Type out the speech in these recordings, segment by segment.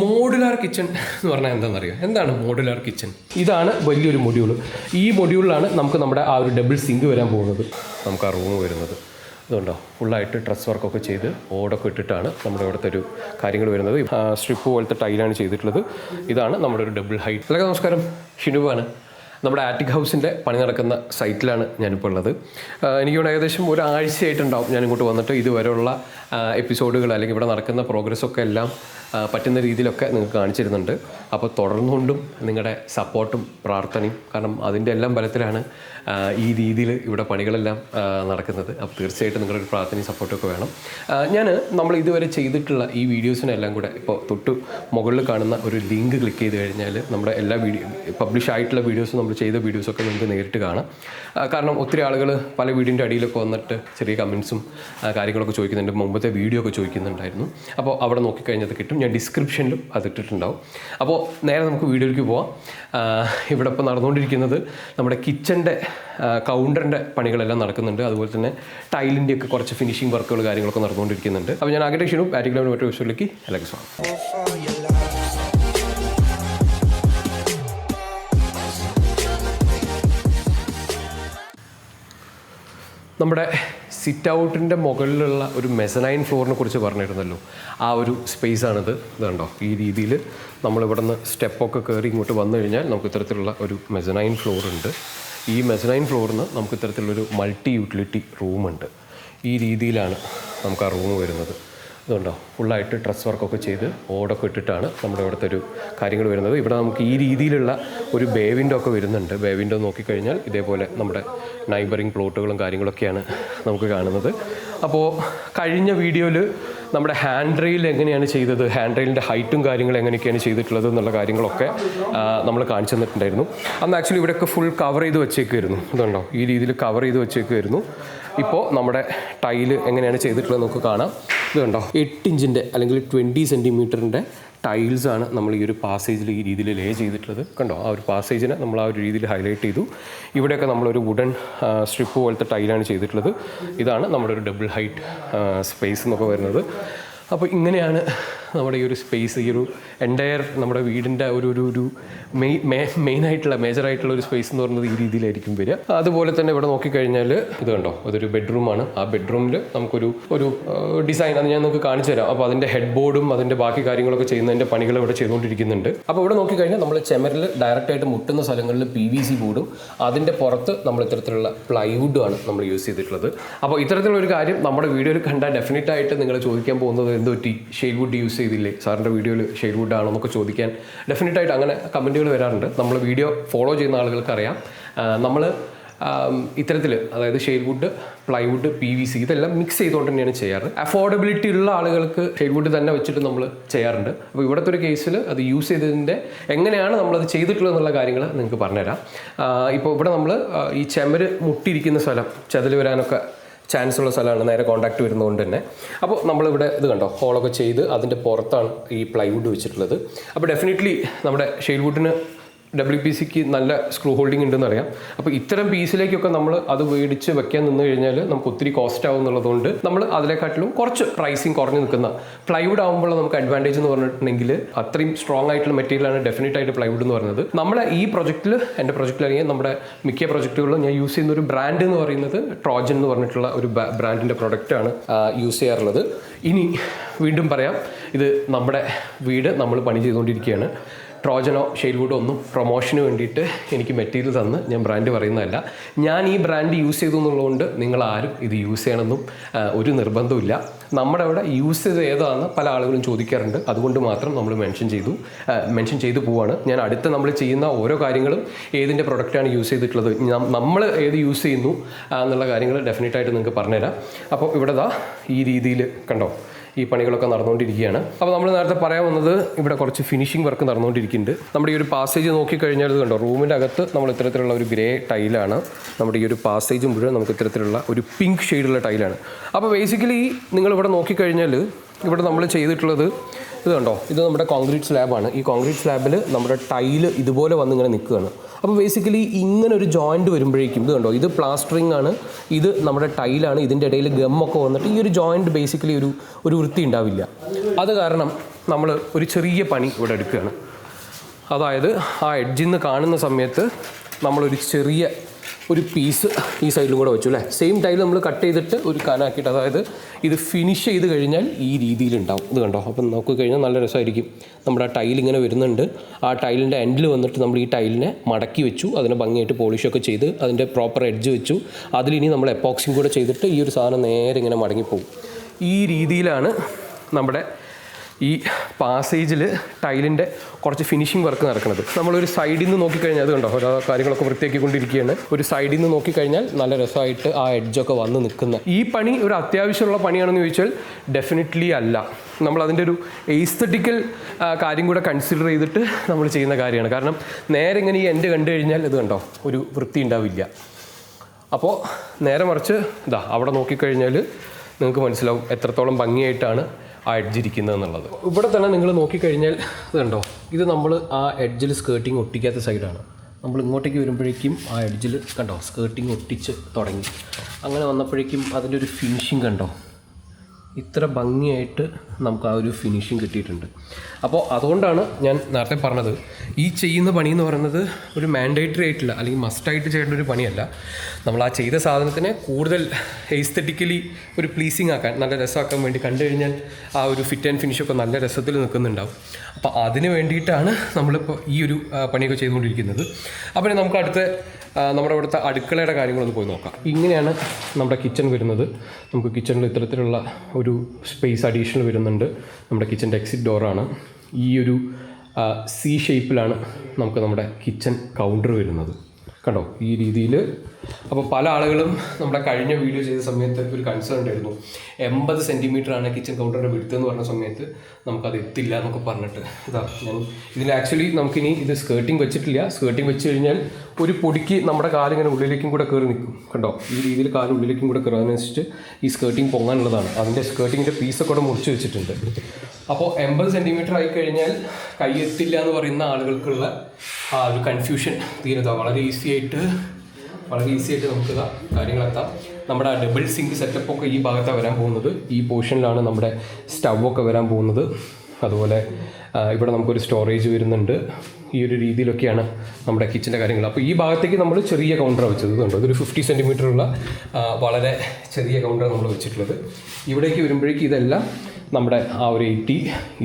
Modular kitchen എന്ന് പറഞ്ഞാൽ എന്താണെന്നറിയോ? എന്താണ് മോഡുലാർ കിച്ചൺ ഇതാണ് വലിയൊരു മൊഡ്യൂൾ ഈ മൊഡ്യൂളിലാണ് നമുക്ക് നമ്മുടെ ആ ഒരു ഡബിൾ സിങ്ക് വരാൻ പോകുന്നത്. നമുക്ക് ആ റൂം വരുന്നത്. അതുകൊണ്ടോ ഫുള്ളായിട്ട് ഡ്രസ് വർക്കൊക്കെ ചെയ്ത് ഓടൊക്കെ ഇട്ടിട്ടാണ് നമ്മുടെ ഇവിടുത്തെ ഒരു കാര്യങ്ങൾ വരുന്നത്. സ്ട്രിപ്പ് പോലത്തെ ടൈലാണ് ചെയ്തിട്ടുള്ളത്. ഇതാണ് നമ്മുടെ ഒരു ഡബിൾ ഹൈറ്റ് എല്ലാവർക്കും നമസ്കാരം. ഷിനുവാണ് നമ്മുടെ ആറ്റിക് ഹൗസിന്റെ പണി നടക്കുന്ന സൈറ്റിലാണ് ഞാനിപ്പോൾ ഉള്ളത്. എനിക്കിവിടെ ഏകദേശം ഒരാഴ്ചയായിട്ടുണ്ടാവും ഞാൻ ഇങ്ങോട്ട് വന്നിട്ട് ഇതുവരെയുള്ള എപ്പിസോഡുകൾ അല്ലെങ്കിൽ ഇവിടെ നടക്കുന്ന പ്രോഗ്രസ്സൊക്കെ എല്ലാം പറ്റുന്ന രീതിയിലൊക്കെ നിങ്ങൾക്ക് കാണിച്ചിരുന്നുണ്ട്. അപ്പോൾ തുടർന്നുകൊണ്ടും നിങ്ങളുടെ സപ്പോർട്ടും പ്രാർത്ഥനയും കാരണം അതിന്റെ എല്ലാം ബലത്തിലാണ് ഈ രീതിയിൽ ഇവിടെ പണികളെല്ലാം നടക്കുന്നത്. അപ്പോൾ തീർച്ചയായിട്ടും നിങ്ങളുടെ ഒരു പ്രാർത്ഥനയും സപ്പോർട്ടൊക്കെ വേണം. ഞാൻ നമ്മൾ ഇതുവരെ ചെയ്തിട്ടുള്ള ഈ വീഡിയോസിനെല്ലാം കൂടെ ഇപ്പോൾ തൊട്ട് മുകളിൽ കാണുന്ന ഒരു ലിങ്ക് ക്ലിക്ക് ചെയ്ത് കഴിഞ്ഞാൽ നമ്മുടെ എല്ലാ വീഡിയോ പബ്ലിഷ് ആയിട്ടുള്ള വീഡിയോസും നമ്മൾ ചെയ്ത വീഡിയോസൊക്കെ നിങ്ങൾക്ക് നേരിട്ട് കാണാം. കാരണം ഒത്തിരി ആളുകൾ പല വീഡിയോന്റെ അടിയിലൊക്കെ വന്നിട്ട് ചെറിയ കമൻസും കാര്യങ്ങളൊക്കെ ചോദിക്കുന്നുണ്ട്. മുമ്പത്തെ വീഡിയോ ഒക്കെ ചോദിക്കുന്നുണ്ടായിരുന്നു. അപ്പോൾ അവിടെ നോക്കിക്കഴിഞ്ഞത് അത് കിട്ടും ഞാൻ ഡിസ്ക്രിപ്ഷനിലും അത് ഇട്ടിട്ടുണ്ടാവും അപ്പോൾ നേരെ നമുക്ക് വീഡിയോയിലേക്ക് പോവാം. ഇവിടെ ഇപ്പോൾ നടന്നുകൊണ്ടിരിക്കുന്നത് നമ്മുടെ കിച്ചന്റെ കൗണ്ടറിന്റെ പണികളെല്ലാം നടക്കുന്നുണ്ട്. അതുപോലെ തന്നെ ടൈലിന്റെ ഒക്കെ കുറച്ച് ഫിനിഷിംഗ് വർക്കുകൾ കാര്യങ്ങളൊക്കെ നടന്നുകൊണ്ടിരിക്കുന്നുണ്ട്. അപ്പോൾ ഞാൻ ആഗ്രഹിച്ചു ക്ഷീണു പാറ്റിക്കുലർ മറ്റൊരു വിഷയത്തിലേക്ക് എല്ലാവർക്കും സ്വാഗതം. നമ്മുടെ സിറ്റ് ഔട്ടിന്റെ മുകളിലുള്ള ഒരു മെസനൈൻ ഫ്ലോറിനെ കുറിച്ച് പറഞ്ഞിരുന്നല്ലോ. ആ ഒരു സ്പേസ് ആണിത്. ഇതുണ്ടോ? ഈ രീതിയിൽ നമ്മളിവിടെ നിന്ന് സ്റ്റെപ്പൊക്കെ കയറി ഇങ്ങോട്ട് വന്നു കഴിഞ്ഞാൽ നമുക്ക് ഇത്തരത്തിലുള്ള ഒരു മെസനൈൻ ഫ്ലോർ ഉണ്ട്. ഈ മെസനൈൻ ഫ്ലോറിന് നമുക്ക് ഇത്തരത്തിലുള്ളൊരു മൾട്ടി യൂട്ടിലിറ്റി റൂമുണ്ട് ഈ രീതിയിലാണ് നമുക്ക് ആ റൂം വരുന്നത്. ഇതുണ്ടോ? ഫുള്ളായിട്ട് ഡ്രസ് വർക്കൊക്കെ ചെയ്ത് ഓടൊക്കെ ഇട്ടിട്ടാണ് നമ്മുടെ ഇവിടുത്തെ ഒരു കാര്യങ്ങൾ വരുന്നത്. ഇവിടെ നമുക്ക് ഈ രീതിയിലുള്ള ഒരു ബേ വിൻഡോ ഒക്കെ വരുന്നുണ്ട്. ബേ വിൻഡോ നോക്കിക്കഴിഞ്ഞാൽ ഇതേപോലെ നമ്മുടെ നൈബറിങ് പ്ലോട്ടുകളും കാര്യങ്ങളൊക്കെയാണ് നമുക്ക് കാണുന്നത്. അപ്പോൾ കഴിഞ്ഞ വീഡിയോയിൽ നമ്മുടെ ഹാൻഡ് റെയിൽ എങ്ങനെയാണ് ചെയ്തത്? ഹാൻഡ് റെയിലിന്റെ ഹൈറ്റും കാര്യങ്ങളും എങ്ങനെയൊക്കെയാണ് ചെയ്തിട്ടുള്ളത് എന്നുള്ള കാര്യങ്ങളൊക്കെ നമ്മൾ കാണിച്ചു തന്നിട്ടുണ്ടായിരുന്നു. അന്ന് ആക്ച്വലി ഇവിടെയൊക്കെ ഫുൾ കവർ ചെയ്ത് വെച്ചേക്കുമായിരുന്നു ഇതുണ്ടോ? ഈ രീതിയിൽ കവർ ചെയ്ത് വെച്ചേക്കുമായിരുന്നു ഇപ്പോൾ നമ്മുടെ ടൈൽ എങ്ങനെയാണ് ചെയ്തിട്ടുള്ളത് നമുക്ക് കാണാം. ഇത് കണ്ടോ എട്ട് ഇഞ്ചിന്റെ അല്ലെങ്കിൽ ട്വന്റി സെന്റിമീറ്ററിന്റെ ടൈൽസ് ആണ് നമ്മൾ ഈ ഒരു പാസേജിൽ ഈ രീതിയിൽ ലേ ചെയ്തിട്ടുള്ളത്. കണ്ടോ? ആ ഒരു പാസേജിനെ നമ്മൾ ആ ഒരു രീതിയിൽ ഹൈലൈറ്റ് ചെയ്തു. ഇവിടെയൊക്കെ നമ്മളൊരു വുഡൻ സ്ട്രിപ്പ് പോലത്തെ ടൈലാണ് ചെയ്തിട്ടുള്ളത്. ഇതാണ് നമ്മുടെ ഒരു ഡബിൾ ഹൈറ്റ് സ്പേസ് എന്നൊക്കെ വരുന്നത്. അപ്പോൾ ഇങ്ങനെയാണ് നമ്മുടെ ഈ ഒരു സ്പേസ് ഈ ഒരു എന്റയർ നമ്മുടെ വീടിന്റെ ഒരു ഒരു ഒരു മെയിൻ മെയിൻ ആയിട്ടുള്ള മേജർ ആയിട്ടുള്ള ഒരു സ്പേസ് എന്ന് പറയുന്നത് ഈ രീതിയിലായിരിക്കും വരിക. അതുപോലെ തന്നെ ഇവിടെ നോക്കിക്കഴിഞ്ഞാൽ ഇത് കണ്ടോ? അതൊരു ബെഡ്റൂമാണ് ആ ബെഡ്റൂമിൽ നമുക്കൊരു ഒരു ഡിസൈൻ അത് ഞാൻ നമുക്ക് കാണിച്ചു തരാം. അപ്പോൾ അതിന്റെ ഹെഡ് ബോർഡും അതിന്റെ ബാക്കി കാര്യങ്ങളൊക്കെ ചെയ്യുന്നതിന്റെ പണികൾ ഇവിടെ ചെയ്തുകൊണ്ടിരിക്കുന്നുണ്ട്. അപ്പോൾ ഇവിടെ നോക്കിക്കഴിഞ്ഞാൽ നമ്മൾ ചെമരിൽ ഡയറക്റ്റായിട്ട് മുട്ടുന്ന സ്ഥലങ്ങളിൽ പി വി സി ബോർഡും അതിന്റെ പുറത്ത് നമ്മൾ ഇത്തരത്തിലുള്ള പ്ലൈവുഡുമാണ് നമ്മൾ യൂസ് ചെയ്തിട്ടുള്ളത്. അപ്പോൾ ഇത്തരത്തിലുള്ള ഒരു കാര്യം നമ്മുടെ വീഡിയോയിൽ കണ്ടാൽ ഡെഫിനറ്റ് ആയിട്ട് നിങ്ങൾ ചോദിക്കാൻ പോകുന്നത് എന്ത് പറ്റി ഷെയ്ഡ് വുഡ് യൂസ് ചെയ്തില്ലേ? സാറിന്റെ വീഡിയോയിൽ ഷെയ്ഡ് വുഡ് ആണോ എന്നൊക്കെ ചോദിക്കാൻ ഡെഫിനറ്റ് ആയിട്ട് അങ്ങനെ കമന്റുകൾ വരാറുണ്ട്. നമ്മൾ വീഡിയോ ഫോളോ ചെയ്യുന്ന ആളുകൾക്കറിയാം നമ്മൾ ഇത്തരത്തിൽ അതായത് shade wood plywood P V C ഇതെല്ലാം മിക്സ് ചെയ്തുകൊണ്ട് തന്നെയാണ് ചെയ്യാറ്. അഫോർഡബിലിറ്റി ഉള്ള ആളുകൾക്ക് ഷെയ്ഡ് വുഡ് തന്നെ വെച്ചിട്ട് നമ്മൾ ചെയ്യാറുണ്ട്. അപ്പോൾ ഇവിടുത്തെ ഒരു കേസിൽ അത് യൂസ് ചെയ്തതിന്റെ എങ്ങനെയാണ് നമ്മളത് ചെയ്തിട്ടുള്ളത് എന്നുള്ള കാര്യങ്ങൾ നിങ്ങൾക്ക് പറഞ്ഞുതരാം. ഇപ്പോൾ ഇവിടെ നമ്മൾ ഈ ചെമര് മുട്ടിയിരിക്കുന്ന സ്ഥലം ചതിൽ വരാനൊക്കെ ചാൻസ് ഉള്ള സ്ഥലമാണ്. നേരെ കോൺടാക്ട് വരുന്നതുകൊണ്ട് തന്നെ. അപ്പോൾ നമ്മളിവിടെ ഇത് കണ്ടോ? ഹോളൊക്കെ ചെയ്ത് അതിന്റെ പുറത്താണ് ഈ പ്ലൈവുഡ് വെച്ചിട്ടുള്ളത്. അപ്പോൾ ഡെഫിനറ്റ്ലി നമ്മുടെ ഷെയ്ഡ് വുഡിന് ഡബ്ല്യു പി സിക്ക് നല്ല സ്ക്രൂ ഹോൾഡിംഗ് ഉണ്ടെന്ന് അറിയാം അപ്പോൾ ഇത്തരം പീസിലേക്കൊക്കെ നമ്മൾ അത് മേടിച്ച് വെക്കാൻ നിന്ന് കഴിഞ്ഞാൽ നമുക്ക് ഒത്തിരി കോസ്റ്റ് ആവും എന്നുള്ളതുകൊണ്ട് നമ്മൾ അതിനെക്കാട്ടിലും കുറച്ച് പ്രൈസിങ് കുറഞ്ഞു നിൽക്കുന്ന പ്ലൈവുഡ് ആകുമ്പോൾ നമുക്ക് അഡ്വാന്റേജ് എന്ന് പറഞ്ഞിട്ടുണ്ടെങ്കിൽ അത്രയും സ്ട്രോങ് ആയിട്ടുള്ള മെറ്റീരിയലാണ് ഡെഫിനറ്റ് ആയിട്ട് പ്ലൈവുഡ് എന്ന് പറയുന്നത്. നമ്മളെ ഈ പ്രൊജക്റ്റിൽ എന്റെ പ്രൊജക്റ്റിൽ അല്ലെങ്കിൽ നമ്മുടെ മിക്ക പ്രൊജക്റ്റുകളിലും ഞാൻ യൂസ് ചെയ്യുന്ന ഒരു ബ്രാൻഡ് എന്ന് പറയുന്നത് ട്രോജൻ എന്ന് പറഞ്ഞിട്ടുള്ള ഒരു ബ്രാൻഡിന്റെ പ്രൊഡക്റ്റാണ് യൂസ് ചെയ്യാറുള്ളത്. ഇനി വീണ്ടും പറയാം. ഇത് നമ്മുടെ വീട് നമ്മൾ പണി ചെയ്തുകൊണ്ടിരിക്കുകയാണ്. ട്രോജനോ ഷെയിൽവുഡോ ഒന്നും പ്രൊമോഷന് വേണ്ടിയിട്ട് എനിക്ക് മെറ്റീരിയൽ തന്ന് ഞാൻ ബ്രാൻഡ് പറയുന്നതല്ല. ഞാൻ ഈ ബ്രാൻഡ് യൂസ് ചെയ്തു എന്നുള്ളതുകൊണ്ട് നിങ്ങൾ ആരും ഇത് യൂസ് ചെയ്യണമെന്നും ഒരു നിർബന്ധമില്ല നമ്മുടെ അവിടെ യൂസ് ചെയ്ത് ഏതാണെന്ന് പല ആളുകളും ചോദിക്കാറുണ്ട്. അതുകൊണ്ട് മാത്രം നമ്മൾ മെൻഷൻ ചെയ്തു മെൻഷൻ ചെയ്തു പോവാണ്. ഞാൻ അടുത്ത നമ്മൾ ചെയ്യുന്ന ഓരോ കാര്യങ്ങളും ഏതിന്റെ പ്രൊഡക്റ്റാണ് യൂസ് ചെയ്തിട്ടുള്ളത് നമ്മൾ ഏത് യൂസ് ചെയ്യുന്നു എന്നുള്ള കാര്യങ്ങൾ ഡെഫിനറ്റായിട്ട് നിങ്ങൾക്ക് പറഞ്ഞുതരാം. അപ്പോൾ ഇവിടെ ദാ ഈ രീതിയിൽ കണ്ടോ ഈ പണികളൊക്കെ നടന്നുകൊണ്ടിരിക്കുകയാണ്. അപ്പോൾ നമ്മൾ നേരത്തെ പറയാൻ വന്നത് ഇവിടെ കുറച്ച് ഫിനിഷിംഗ് വർക്ക് നടന്നുകൊണ്ടിരിക്കുന്നുണ്ട്. നമ്മുടെ ഈ ഒരു പാസേജ് നോക്കിക്കഴിഞ്ഞാൽ ഇത് കണ്ടോ? റൂമിന്റെ അകത്ത് നമ്മൾ ഇത്തരത്തിലുള്ള ഒരു ഗ്രേ ടൈലാണ് നമ്മുടെ ഈ ഒരു പാസേജ് മുഴുവൻ നമുക്ക് ഇത്തരത്തിലുള്ള ഒരു പിങ്ക് ഷെയ്ഡുള്ള ടൈലാണ് അപ്പോൾ ബേസിക്കലി നിങ്ങൾ ഇവിടെ നോക്കിക്കഴിഞ്ഞാൽ ഇവിടെ നമ്മൾ ചെയ്തിട്ടുള്ളത് ഇത് കണ്ടോ? ഇത് നമ്മുടെ കോൺക്രീറ്റ് സ്ലാബാണ് ഈ കോൺക്രീറ്റ് സ്ലാബിൽ നമ്മുടെ ടൈൽ ഇതുപോലെ വന്ന് ഇങ്ങനെ നിൽക്കുകയാണ്. അപ്പോൾ ബേസിക്കലി ഇങ്ങനെ ഒരു ജോയിന്റ് വരുമ്പോഴേക്കും ഇത് കണ്ടോ? ഇത് പ്ലാസ്റ്ററിംഗ് ആണ്. ഇത് നമ്മുടെ ടൈലാണ് ഇതിന്റെ ഇടയിൽ ഗമ്മൊക്കെ വന്നിട്ട് ഈ ഒരു ജോയിന്റ് ബേസിക്കലി ഒരു ഒരു വൃത്തി ഉണ്ടാവില്ല. അത് കാരണം നമ്മൾ ഒരു ചെറിയ പണി ഇവിടെ എടുക്കുകയാണ്. അതായത് ആ എഡ്ജിൽ നിന്ന് കാണുന്ന സമയത്ത് നമ്മളൊരു ചെറിയ ഒരു പീസ് ഈ സൈഡിലും കൂടെ വെച്ചു അല്ലേ? സെയിം ടൈൽ നമ്മൾ കട്ട് ചെയ്തിട്ട് ഒരു കനാക്കിയിട്ട് അതായത് ഇത് ഫിനിഷ് ചെയ്ത് കഴിഞ്ഞാൽ ഈ രീതിയിലുണ്ടാവും ഇത് കണ്ടോ? അപ്പം നോക്കി കഴിഞ്ഞാൽ നല്ല രസമായിരിക്കും. നമ്മുടെ ആ ടൈൽ ഇങ്ങനെ വരുന്നുണ്ട്. ആ ടൈലിന്റെ എൻഡിൽ വന്നിട്ട് നമ്മൾ ഈ ടൈലിനെ മടക്കി വെച്ചു. അതിനെ ഭംഗിയായിട്ട് പോളിഷൊക്കെ ചെയ്ത് അതിന്റെ പ്രോപ്പർ എഡ്ജ് വെച്ചു. അതിലിനി നമ്മൾ എപ്പോക്സിങ് കൂടെ ചെയ്തിട്ട് ഈ ഒരു സാധനം നേരെ ഇങ്ങനെ മടങ്ങിപ്പോകും ഈ രീതിയിലാണ് നമ്മുടെ ഈ പാസേജിൽ ടൈലിന്റെ കുറച്ച് ഫിനിഷിംഗ് വർക്ക് നടക്കുന്നത്. നമ്മളൊരു സൈഡിൽ നിന്ന് നോക്കിക്കഴിഞ്ഞാൽ അത് കണ്ടോ? ഓരോ കാര്യങ്ങളൊക്കെ വൃത്തിയാക്കിക്കൊണ്ടിരിക്കുകയാണ്. ഒരു സൈഡിൽ നിന്ന് നോക്കിക്കഴിഞ്ഞാൽ നല്ല രസമായിട്ട് ആ എഡ്ജൊക്കെ വന്ന് നിൽക്കുന്ന. ഈ പണി ഒരു അത്യാവശ്യമുള്ള പണിയാണെന്ന് ചോദിച്ചാൽ ഡെഫിനറ്റ്ലി അല്ല. നമ്മൾ അതിന്റെ ഒരു എയ്സ്തറ്റിക്കൽ കാര്യം കൂടെ കൺസിഡർ ചെയ്തിട്ട് നമ്മൾ ചെയ്യുന്ന കാര്യമാണ്. കാരണം നേരെ ഇങ്ങനെ ഈ എന്റെ കണ്ടു കഴിഞ്ഞാൽ ഇത് കണ്ടോ? ഒരു വൃത്തി ഉണ്ടാവില്ല. അപ്പോൾ നേരെ മറിച്ച് ഇതാ അവിടെ നോക്കിക്കഴിഞ്ഞാൽ നിങ്ങൾക്ക് മനസ്സിലാവും എത്രത്തോളം ഭംഗിയായിട്ടാണ് ആ എഡ്ജ് ഇരിക്കുന്നത് എന്നുള്ളത് ഇവിടെ തന്നെ നിങ്ങൾ നോക്കിക്കഴിഞ്ഞാൽ ഇതുണ്ടോ? ഇത് നമ്മൾ ആ എഡ്ജിൽ സ്കേർട്ടിങ് ഒട്ടിക്കാത്ത സൈഡാണ്. നമ്മൾ ഇങ്ങോട്ടേക്ക് വരുമ്പോഴേക്കും ആ എഡ്ജിൽ കണ്ടോ? സ്കേർട്ടിങ് ഒട്ടിച്ച് തുടങ്ങി. അങ്ങനെ വന്നപ്പോഴേക്കും അതിന്റെ ഒരു ഫിനിഷിങ് കണ്ടോ? ഇത്ര ഭംഗിയായിട്ട് നമുക്ക് ആ ഒരു ഫിനിഷിങ് കിട്ടിയിട്ടുണ്ട്. അപ്പോൾ അതുകൊണ്ടാണ് ഞാൻ നേരത്തെ പറഞ്ഞത് ഈ ചെയ്യുന്ന പണി എന്ന് പറയുന്നത് ഒരു മാൻഡേറ്ററി ആയിട്ടുള്ള അല്ലെങ്കിൽ മസ്റ്റായിട്ട് ചെയ്യേണ്ട ഒരു പണിയല്ല. നമ്മൾ ആ ചെയ്ത സാധനത്തിനെ കൂടുതൽ എസ്തറ്റിക്കലി ഒരു പ്ലീസിങ് ആക്കാൻ നല്ല രസമാക്കാൻ വേണ്ടി കണ്ടു കഴിഞ്ഞാൽ ആ ഒരു ഫിറ്റ് ആൻഡ് ഫിനിഷൊക്കെ നല്ല രസത്തിൽ നിൽക്കുന്നുണ്ടാവും. അപ്പോൾ അതിന് വേണ്ടിയിട്ടാണ് നമ്മളിപ്പോൾ ഈ ഒരു പണിയൊക്കെ ചെയ്തുകൊണ്ടിരിക്കുന്നത്. അപ്പോൾ നമുക്ക് അടുത്ത നമ്മുടെ ഇവിടുത്തെ അടുക്കളയുടെ കാര്യങ്ങളൊന്ന് പോയി നോക്കാം. ഇങ്ങനെയാണ് നമ്മുടെ കിച്ചൺ വരുന്നത്. നമുക്ക് കിച്ചണിൽ ഇത്തരത്തിലുള്ള ഒരു സ്പേസ് അഡീഷണൽ വരുന്നുണ്ട് നമ്മുടെ കിച്ചന്റെ എക്സിറ്റ് ഡോറാണ് ഈ ഒരു സി ഷേപ്പിലാണ് നമുക്ക് നമ്മുടെ കിച്ചൺ കൗണ്ടർ വരുന്നത്. കണ്ടോ ഈ രീതിയിൽ അപ്പോൾ പല ആളുകളും നമ്മുടെ കഴിഞ്ഞ വീഡിയോ ചെയ്ത സമയത്ത് ഒരു കൺസേൺ ഉണ്ടായിരുന്നു. എൺപത് ആണ് കിച്ചൺ കൗണ്ടറിന്റെ വിടുത്ത് എന്ന് പറഞ്ഞ സമയത്ത് നമുക്കത് എത്തില്ല എന്നൊക്കെ പറഞ്ഞിട്ട്. ഇതാ ഞാൻ ഇതിൽ ആക്ച്വലി നമുക്കിനി ഇത് സ്കേർട്ടിങ് വെച്ചിട്ടില്ല. സ്കേർട്ടിങ് വെച്ച് കഴിഞ്ഞാൽ ഒരു പൊടിക്ക് നമ്മുടെ കാലിങ്ങനെ ഉള്ളിലേക്കും കൂടെ കയറി നിൽക്കും. കണ്ടോ ഈ രീതിയിൽ കാൽ ഉള്ളിലേക്കും കൂടെ കയറി അതിനനുസരിച്ച് ഈ സ്കേർട്ടിങ് പൊങ്ങാനുള്ളതാണ്. അതിന്റെ സ്കേർട്ടിങ്ങിന്റെ പീസൊക്കെ കൂടെ മുറിച്ച് വെച്ചിട്ടുണ്ട്. അപ്പോൾ എൺപത് സെന്റിമീറ്റർ ആയി കഴിഞ്ഞാൽ കൈ എത്തില്ല എന്ന് പറയുന്ന ആളുകൾക്കുള്ള ആ ഒരു കൺഫ്യൂഷൻ തീരുക വളരെ ഈസി ആയിട്ട് വളരെ ഈസി ആയിട്ട് നമുക്ക് കാര്യങ്ങളെത്താം. നമ്മുടെ ആ ഡബിൾ സിങ്ക് സെറ്റപ്പ് ഒക്കെ ഈ ഭാഗത്താണ് വരാൻ പോകുന്നത്. ഈ പോർഷനിലാണ് നമ്മുടെ സ്റ്റവൊക്കെ വരാൻ പോകുന്നത്. അതുപോലെ ഇവിടെ നമുക്കൊരു സ്റ്റോറേജ് വരുന്നുണ്ട്. ഈ ഒരു രീതിയിലൊക്കെയാണ് നമ്മുടെ കിച്ചന്റെ കാര്യങ്ങൾ. അപ്പോൾ ഈ ഭാഗത്തേക്ക് നമ്മൾ ചെറിയ കൗണ്ടർ വെച്ചത്. ഇതുണ്ട് ഇതൊരു ഫിഫ്റ്റി സെന്റിമീറ്ററുള്ള വളരെ ചെറിയ കൗണ്ടർ നമ്മൾ വെച്ചിട്ടുള്ളത്. ഇവിടേക്ക് വരുമ്പോഴേക്കും ഇതെല്ലാം നമ്മുടെ ആ ഒരു എയ്റ്റി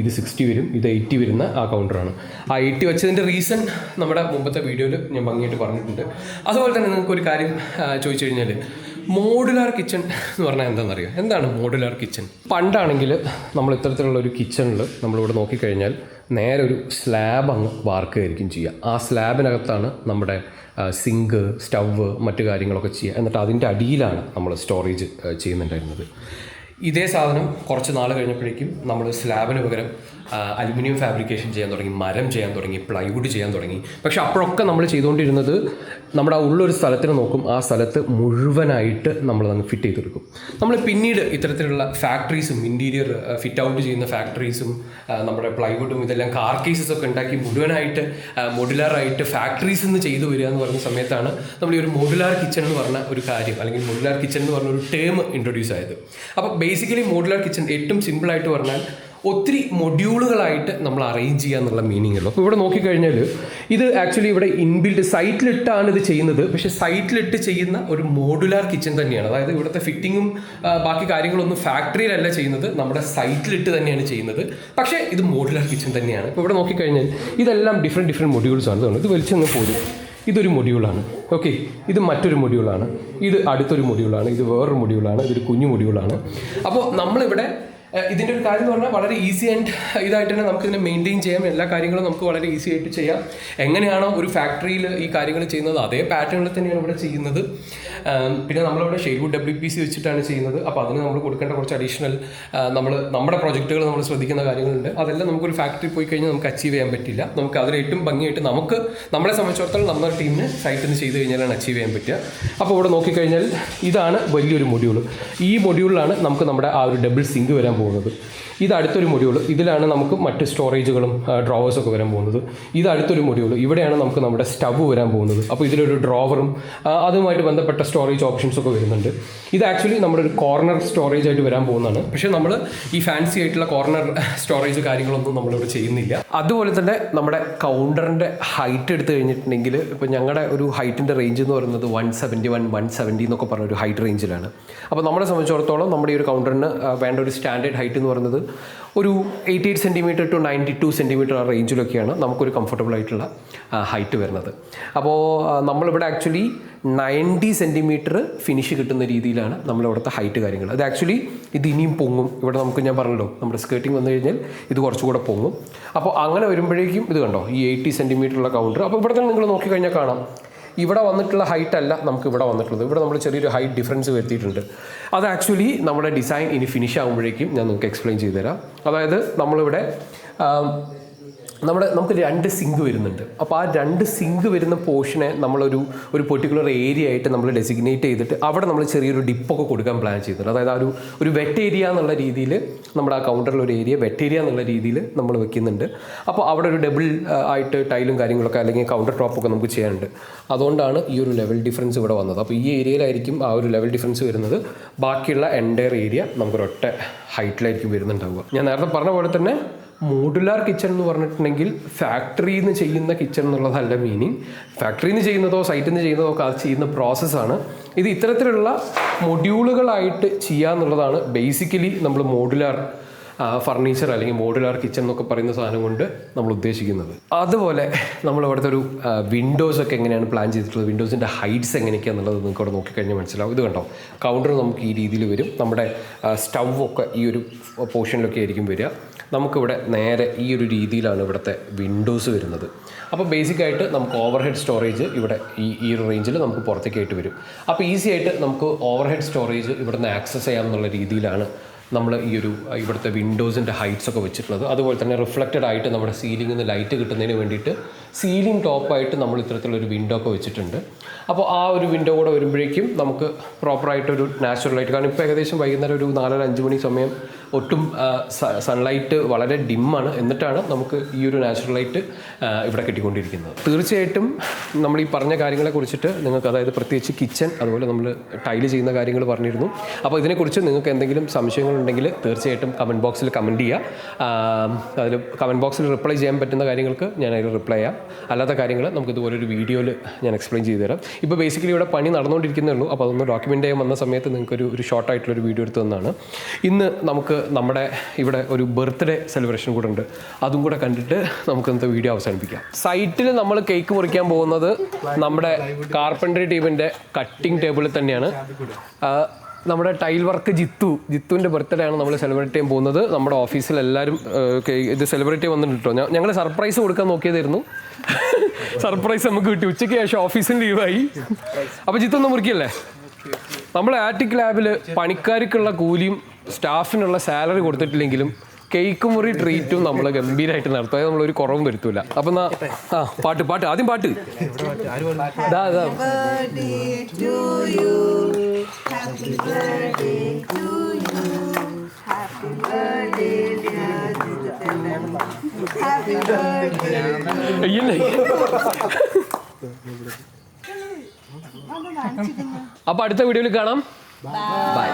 ഇത് സിക്സ്റ്റി വരും ഇത് എയ്റ്റി വരുന്ന ആ കൗണ്ടറാണ് ആ എയ്റ്റി വെച്ചതിന്റെ റീസൺ നമ്മുടെ മുമ്പത്തെ വീഡിയോയിൽ ഞാൻ ഭംഗിയായിട്ട് പറഞ്ഞിട്ടുണ്ട്. അതുപോലെ തന്നെ നിങ്ങൾക്ക് ഒരു കാര്യം ചോദിച്ചു കഴിഞ്ഞാൽ മോഡുലാർ കിച്ചൺ എന്ന് പറഞ്ഞാൽ എന്താണെന്നറിയോ? എന്താണ് മോഡുലാർ കിച്ചൺ പണ്ടാണെങ്കിൽ നമ്മൾ ഇത്തരത്തിലുള്ള ഒരു കിച്ചണിൽ നമ്മളിവിടെ നോക്കിക്കഴിഞ്ഞാൽ നേരെ ഒരു സ്ലാബ് അങ്ങ് വാർക്കുകയായിരിക്കും ചെയ്യുക. ആ സ്ലാബിനകത്താണ് നമ്മുടെ സിങ്ക് സ്റ്റവ് മറ്റു കാര്യങ്ങളൊക്കെ ചെയ്യുക. എന്നിട്ട് അതിന്റെ അടിയിലാണ് നമ്മൾ സ്റ്റോറേജ് ചെയ്യുന്നുണ്ടായിരുന്നത്. ഇതേ സാധനം കുറച്ച് നാൾ കഴിഞ്ഞപ്പോഴേക്കും നമ്മൾ സ്ലാബിന് പകരം അലുമിനിയം ഫാബ്രിക്കേഷൻ ചെയ്യാൻ തുടങ്ങി മരം ചെയ്യാൻ തുടങ്ങി പ്ലൈവുഡ് ചെയ്യാൻ തുടങ്ങി. പക്ഷെ അപ്പോഴൊക്കെ നമ്മൾ ചെയ്തുകൊണ്ടിരുന്നത് നമ്മുടെ ഉള്ളൊരു സ്ഥലത്തിന് നോക്കും ആ സ്ഥലത്ത് മുഴുവനായിട്ട് നമ്മൾ അങ്ങ് ഫിറ്റ് ചെയ്തെടുക്കും. നമ്മൾ പിന്നീട് ഇത്തരത്തിലുള്ള ഫാക്ടറീസും ഇന്റീരിയർ ഫിറ്റ് ഔട്ട് ചെയ്യുന്ന ഫാക്ടറീസും നമ്മുടെ പ്ലൈവുഡും ഇതെല്ലാം കാർ കേസസ് ഒക്കെ ഉണ്ടാക്കി മുഴുവനായിട്ട് മോഡുലാറായിട്ട് ഫാക്ടറീസ് നിന്ന് ചെയ്തു വരിക എന്ന് പറഞ്ഞ സമയത്താണ് നമ്മൾ ഈ ഒരു മോഡുലാർ കിച്ചൺ എന്ന് പറഞ്ഞ ഒരു കാര്യം അല്ലെങ്കിൽ മോഡുലാർ കിച്ചൺ എന്ന് പറഞ്ഞ ഒരു ടേം ഇൻട്രൊഡ്യൂസ് ആയത്. അപ്പോൾ ബേസിക്കലി മോഡുലാർ കിച്ചൺ ഏറ്റവും സിമ്പിളായിട്ട് പറഞ്ഞാൽ ഒത്തിരി മൊഡ്യൂളുകളായിട്ട് നമ്മൾ അറേഞ്ച് ചെയ്യുക എന്നുള്ള മീനിങ് ഉള്ളൂ. അപ്പോൾ ഇവിടെ നോക്കിക്കഴിഞ്ഞാൽ ഇത് ആക്ച്വലി ഇവിടെ ഇൻബിൽഡ് സൈറ്റിലിട്ടാണ് ഇത് ചെയ്യുന്നത്. പക്ഷേ സൈറ്റിലിട്ട് ചെയ്യുന്ന ഒരു മോഡുലാർ കിച്ചൺ തന്നെയാണ്. അതായത് ഇവിടുത്തെ ഫിറ്റിങ്ങും ബാക്കി കാര്യങ്ങളൊന്നും ഫാക്ടറിയിലല്ല ചെയ്യുന്നത്. നമ്മുടെ സൈറ്റിലിട്ട് തന്നെയാണ് ചെയ്യുന്നത്. പക്ഷേ ഇത് മോഡുലാർ കിച്ചൺ തന്നെയാണ്. ഇപ്പോൾ ഇവിടെ നോക്കിക്കഴിഞ്ഞാൽ ഇതെല്ലാം ഡിഫറെന്റ് ഡിഫറെന്റ് മൊഡ്യൂൾസ് ആണ്. ഇത് വലിച്ചെന്ന് പോലും ഇതൊരു മൊഡ്യൂളാണ് ഓക്കെ ഇത് മറ്റൊരു മൊഡ്യൂളാണ് ഇത് അടുത്തൊരു മൊഡ്യൂളാണ് ഇത് വേറൊരു മൊഡ്യൂളാണ് ഇതൊരു കുഞ്ഞു മൊഡ്യൂളാണ് അപ്പോൾ നമ്മളിവിടെ ഇതിന്റെ ഒരു കാര്യം എന്ന് പറഞ്ഞാൽ വളരെ ഈസി ആൻഡ് ഇതായിട്ട് തന്നെ നമുക്ക് ഇതിനെ മെയിന്റെയിൻ ചെയ്യാം. എല്ലാ കാര്യങ്ങളും നമുക്ക് വളരെ ഈസി ആയിട്ട് ചെയ്യാം. എങ്ങനെയാണോ ഒരു ഫാക്ടറിയിൽ ഈ കാര്യങ്ങൾ ചെയ്യുന്നത് അതേ പാറ്റേണിൽ തന്നെയാണ് ഇവിടെ ചെയ്യുന്നത്. പിന്നെ നമ്മളിവിടെ ഷെയ്ഡ്വുഡ് ഡബ്ല്യു പി സി വെച്ചിട്ടാണ് ചെയ്യുന്നത്. അപ്പോൾ അതിന് നമ്മൾ കൊടുക്കേണ്ട കുറച്ച് അഡീഷണൽ നമ്മൾ നമ്മുടെ പ്രോജക്റ്റുകൾ നമ്മൾ ശ്രദ്ധിക്കുന്ന കാര്യങ്ങളുണ്ട്. അതെല്ലാം നമുക്കൊരു ഫാക്ടറി പോയി കഴിഞ്ഞാൽ നമുക്ക് അച്ചീവ് ചെയ്യാൻ പറ്റില്ല. നമുക്ക് അതിൽ ഏറ്റവും ഭംഗിയായിട്ട് നമുക്ക് നമ്മളെ സംബന്ധിച്ചിടത്തോളം നമ്മുടെ ടീമിന് സൈറ്റിൽ നിന്ന് ചെയ്ത് കഴിഞ്ഞാലാണ് അച്ചീവ് ചെയ്യാൻ പറ്റുക. അപ്പോൾ ഇവിടെ നോക്കിക്കഴിഞ്ഞാൽ ഇതാണ് വലിയൊരു മൊഡ്യൂൾ ഈ മൊഡ്യൂളിലാണ് നമുക്ക് നമ്മുടെ ആ ഒരു ഡബിൾ സിങ്ക് വരാൻ പോകുന്നത്. ഇത് അടുത്തൊരു മൊഡ്യൂൾ ഇതിലാണ് നമുക്ക് മറ്റ് സ്റ്റോറേജുകളും ഡ്രോവേഴ്സൊക്കെ വരാൻ പോകുന്നത്. ഇത് അടുത്തൊരു മൊഡ്യൂൾ ഇവിടെയാണ് നമുക്ക് നമ്മുടെ സ്റ്റവ് വരാൻ പോകുന്നത്. അപ്പോൾ ഇതിലൊരു ഡ്രോവറും അതുമായിട്ട് ബന്ധപ്പെട്ട സ്റ്റോറേജ് ഓപ്ഷൻസ് ഒക്കെ വരുന്നുണ്ട്. ഇത് ആക്ച്വലി നമ്മുടെ ഒരു കോർണർ സ്റ്റോറേജ് ആയിട്ട് വരാൻ പോകുന്നതാണ്. പക്ഷേ നമ്മൾ ഈ ഫാൻസി ആയിട്ടുള്ള കോർണർ സ്റ്റോറേജ് കാര്യങ്ങളൊന്നും നമ്മളിവിടെ ചെയ്യുന്നില്ല. അതുപോലെ തന്നെ നമ്മുടെ കൗണ്ടറിന്റെ ഹൈറ്റ് എടുത്തു കഴിഞ്ഞിട്ടുണ്ടെങ്കിൽ ഇപ്പോൾ ഞങ്ങളുടെ ഒരു ഹൈറ്റിന്റെ റേഞ്ച് എന്ന് പറയുന്നത് one seventy one one seventy എന്നൊക്കെ പറഞ്ഞ ഒരു ഹൈറ്റ് റേഞ്ചിലാണ് അപ്പോൾ നമ്മളെ സംബന്ധിച്ചിടത്തോളം നമ്മുടെ ഈ ഒരു കൗണ്ടറിന് വേണ്ട ഒരു സ്റ്റാൻഡേർഡ് ഹൈറ്റ് എന്ന് പറയുന്നത് ഒരു eighty eight centimetre to ninety two centimetre ആ റേഞ്ചിലൊക്കെയാണ് നമുക്കൊരു കംഫർട്ടബിൾ ആയിട്ടുള്ള ഹൈറ്റ് വരുന്നത്. അപ്പോൾ നമ്മളിവിടെ ആക്ച്വലി നയന്റി സെന്റിമീറ്റർ ഫിനിഷ് കിട്ടുന്ന രീതിയിലാണ് നമ്മളിവിടുത്തെ ഹൈറ്റ് കാര്യങ്ങൾ. അത് ആക്ച്വലി ഇത് ഇനിയും പൊങ്ങും. ഇവിടെ നമുക്ക് ഞാൻ പറഞ്ഞല്ലോ നമ്മുടെ സ്കേർട്ടിങ് വന്നു കഴിഞ്ഞാൽ ഇത് കുറച്ചുകൂടെ പൊങ്ങും. അപ്പോൾ അങ്ങനെ വരുമ്പോഴേക്കും ഇത് കണ്ടോ ഈ എയ്റ്റി സെന്റിമീറ്ററുള്ള കൗണ്ടർ അപ്പോൾ ഇവിടെ തന്നെ നിങ്ങൾ നോക്കിക്കഴിഞ്ഞാൽ കാണാം. ഇവിടെ വന്നിട്ടുള്ള ഹൈറ്റ് അല്ല നമുക്ക് ഇവിടെ വന്നിട്ടുള്ളത്. ഇവിടെ നമ്മൾ ചെറിയൊരു ഹൈറ്റ് ഡിഫറൻസ് വരുത്തിയിട്ടുണ്ട്. അത് ആക്ച്വലി നമ്മുടെ ഡിസൈൻ ഇനി ഫിനിഷ് ആകുമ്പോഴേക്കും ഞാൻ നിങ്ങൾക്ക് എക്സ്പ്ലെയിൻ ചെയ്തു തരാം അതായത് നമ്മളിവിടെ നമ്മുടെ നമുക്ക് രണ്ട് സിങ്ക് വരുന്നുണ്ട്. അപ്പോൾ ആ രണ്ട് സിങ്ക് വരുന്ന പോർഷനെ നമ്മളൊരു ഒരു പെർട്ടിക്കുലർ ഏരിയ ആയിട്ട് നമ്മൾ ഡെസിഗ്നേറ്റ് ചെയ്തിട്ട് അവിടെ നമ്മൾ ചെറിയൊരു ഡിപ്പൊക്കെ കൊടുക്കാൻ പ്ലാൻ ചെയ്യുന്നുണ്ട് അതായത് ആ ഒരു ഒരു വെറ്റ് ഏരിയ എന്നുള്ള രീതിയിൽ നമ്മുടെ ആ കൗണ്ടറിൽ ഒരു ഏരിയ വെറ്റ് ഏരിയ എന്നുള്ള രീതിയിൽ നമ്മൾ വെക്കുന്നുണ്ട്. അപ്പോൾ അവിടെ ഒരു ഡബിൾ ആയിട്ട് ടൈലും കാര്യങ്ങളൊക്കെ അല്ലെങ്കിൽ കൗണ്ടർ ടോപ്പൊക്കെ നമുക്ക് ചെയ്യാനുണ്ട്. അതുകൊണ്ടാണ് ഈ ഒരു ലെവൽ ഡിഫറൻസ് ഇവിടെ വന്നത്. അപ്പോൾ ഈ ഏരിയയിലായിരിക്കും ആ ഒരു ലെവൽ ഡിഫറൻസ് വരുന്നത്. ബാക്കിയുള്ള എന്റയർ ഏരിയ നമുക്കൊരൊറ്റ ഹൈറ്റിലായിരിക്കും വരുന്നുണ്ടാവുക. ഞാൻ നേരത്തെ പറഞ്ഞ പോലെ തന്നെ മോഡുലാർ കിച്ചൺ എന്ന് പറഞ്ഞിട്ടുണ്ടെങ്കിൽ ഫാക്ടറിയിൽ നിന്ന് ചെയ്യുന്ന കിച്ചൺ എന്നുള്ളതല്ല മീനിങ് ഫാക്ടറിയിൽ നിന്ന് ചെയ്യുന്നതോ സൈറ്റിൽ നിന്ന് ചെയ്യുന്നതോ ഒക്കെ അത് ചെയ്യുന്ന പ്രോസസ്സാണ് ഇത് ഇത്തരത്തിലുള്ള മൊഡ്യൂളുകളായിട്ട് ചെയ്യുക എന്നുള്ളതാണ് ബേസിക്കലി നമ്മൾ മോഡുലാർ ഫർണിച്ചർ അല്ലെങ്കിൽ മോഡുലാർ കിച്ചൺ എന്നൊക്കെ പറയുന്ന സാധനം കൊണ്ട് നമ്മൾ ഉദ്ദേശിക്കുന്നത്. അതുപോലെ നമ്മൾ ഇവിടുത്തെ ഒരു വിൻഡോസ് ഒക്കെ എങ്ങനെയാണ് പ്ലാൻ ചെയ്തിട്ടുള്ളത്? വിൻഡോസിന്റെ ഹൈറ്റ്സ് എങ്ങനെയൊക്കെയാണെന്നുള്ളത് നിങ്ങൾക്ക് അവിടെ നോക്കിക്കഴിഞ്ഞാൽ മനസ്സിലാവും. ഇത് കണ്ടോ? കൗണ്ടർ നമുക്ക് ഈ രീതിയിൽ വരും. നമ്മുടെ സ്റ്റവ് ഒക്കെ ഈ ഒരു പോർഷനിലൊക്കെ ആയിരിക്കും വരിക. നമുക്കിവിടെ നേരെ ഈ ഒരു രീതിയിലാണ് ഇവിടുത്തെ വിൻഡോസ് വരുന്നത്. അപ്പോൾ ബേസിക്കായിട്ട് നമുക്ക് ഓവർ ഹെഡ് സ്റ്റോറേജ് ഇവിടെ ഈ ഈ ഒരു റേഞ്ചിൽ നമുക്ക് പുറത്തേക്കായിട്ട് വരും. അപ്പോൾ ഈസി ആയിട്ട് നമുക്ക് ഓവർ ഹെഡ് സ്റ്റോറേജ് ഇവിടുന്ന് ആക്സസ് ചെയ്യാമെന്നുള്ള രീതിയിലാണ് നമ്മൾ ഈ ഒരു ഇവിടുത്തെ വിൻഡോസിന്റെ ഹൈറ്റ്സ് ഒക്കെ വെച്ചിട്ടുള്ളത്. അതുപോലെ തന്നെ റിഫ്ലക്റ്റഡ് ആയിട്ട് നമ്മുടെ സീലിംഗിൽ നിന്ന് ലൈറ്റ് കിട്ടുന്നതിന് വേണ്ടിയിട്ട് സീലിംഗ് ടോപ്പായിട്ട് നമ്മൾ ഇത്തരത്തിലൊരു വിൻഡോ ഒക്കെ വെച്ചിട്ടുണ്ട്. അപ്പോൾ ആ ഒരു വിൻഡോ കൂടെ വരുമ്പോഴേക്കും നമുക്ക് പ്രോപ്പറായിട്ടൊരു നാച്ചുറൽ ലൈറ്റ് കാരണം ഇപ്പോൾ ഏകദേശം വൈകുന്നേരം ഒരു നാലര അഞ്ച് മണി സമയം ഒട്ടും സൺലൈറ്റ് വളരെ ഡിമ്മാണ് എന്നിട്ടാണ് നമുക്ക് ഈ ഒരു നാച്ചുറൽ ലൈറ്റ് ഇവിടെ കിട്ടിക്കൊണ്ടിരിക്കുന്നത്. തീർച്ചയായിട്ടും നമ്മൾ ഈ പറഞ്ഞ കാര്യങ്ങളെ കുറിച്ചിട്ട് നിങ്ങൾക്ക് അതായത് പ്രത്യേകിച്ച് കിച്ചൺ അതുപോലെ നമ്മൾ ടൈൽ ചെയ്യുന്ന കാര്യങ്ങൾ പറഞ്ഞിരുന്നു. അപ്പോൾ ഇതിനെക്കുറിച്ച് നിങ്ങൾക്ക് എന്തെങ്കിലും സംശയങ്ങളുണ്ടെങ്കിൽ തീർച്ചയായിട്ടും കമന്റ് ബോക്സിൽ കമന്റ് ചെയ്യുക അതിൽ കമന്റ് ബോക്സിൽ റിപ്ലൈ ചെയ്യാൻ പറ്റുന്ന കാര്യങ്ങൾക്ക് ഞാൻ അതിൽ റിപ്ലൈ ചെയ്യാം. അല്ലാത്ത കാര്യങ്ങൾ നമുക്ക് ഇതുപോലെ ഒരു വീഡിയോയിൽ ഞാൻ എക്സ്പ്ലെയിൻ ചെയ്തു തരാം. ഇപ്പോൾ ബേസിക്കലി ഇവിടെ പണി നടന്നുകൊണ്ടിരിക്കുന്നേ ഉള്ളൂ. അപ്പോൾ അതൊന്ന് ഡോക്യുമെന്റ് ചെയ്യാൻ വന്ന സമയത്ത് നിങ്ങൾക്കൊരു ഒരു ഷോർട്ട് ഷോർട്ടായിട്ടുള്ളൊരു വീഡിയോ എടുത്തു തന്നാണ്. ഇന്ന് നമുക്ക് നമ്മുടെ ഇവിടെ ഒരു ബർത്ത്ഡേ സെലിബ്രേഷൻ കൂടെ ഉണ്ട്. അതും കൂടെ കണ്ടിട്ട് നമുക്ക് ഇന്നത്തെ വീഡിയോ അവസാനിപ്പിക്കാം. സൈറ്റിൽ നമ്മൾ കേക്ക് മുറിക്കാൻ പോകുന്നത് നമ്മുടെ കാർപ്പൻട്രി ടീമിന്റെ കട്ടിംഗ് ടേബിളിൽ തന്നെയാണ്. നമ്മുടെ ടൈൽ വർക്ക് ജിത്തു ജിത്തുവിന്റെ ബർത്ത്ഡേ ആണ് നമ്മൾ സെലിബ്രേറ്റ് ചെയ്യാൻ പോകുന്നത്. നമ്മുടെ ഓഫീസിൽ എല്ലാവരും ഇത് സെലിബ്രേറ്റ് ചെയ്യാൻ വന്നിട്ടുണ്ട് കേട്ടോ ഞങ്ങൾ സർപ്രൈസ് കൊടുക്കാൻ നോക്കിയതായിരുന്നു. സർപ്രൈസ് നമുക്ക് കിട്ടി. ഉച്ചയ്ക്ക് ശേഷം ഓഫീസിൽ ലീവായി അപ്പോൾ ജിത്തു ഒന്ന് മുറിക്കല്ലേ നമ്മൾ ആറ്റിക് ലാബിൽ പണിക്കാർക്കുള്ള കൂലിയും സ്റ്റാഫിനുള്ള സാലറി കൊടുത്തിട്ടില്ലെങ്കിലും കേക്ക് മുറി ട്രീറ്റും നമ്മൾ ഗംഭീരമായിട്ട് നടത്തും അതായത് നമ്മളൊരു കുറവും വരുത്തൂല അപ്പം എന്നാ ആ പാട്ട് പാട്ട് ആദ്യം പാട്ട് ദാ ദാ birthday to you. Happy birthday to you. Happy birthday, dear Jitendra. Happy birthday. അയ്യല്ലേ അപ്പൊ അടുത്ത വീഡിയോയിൽ കാണാം ബൈ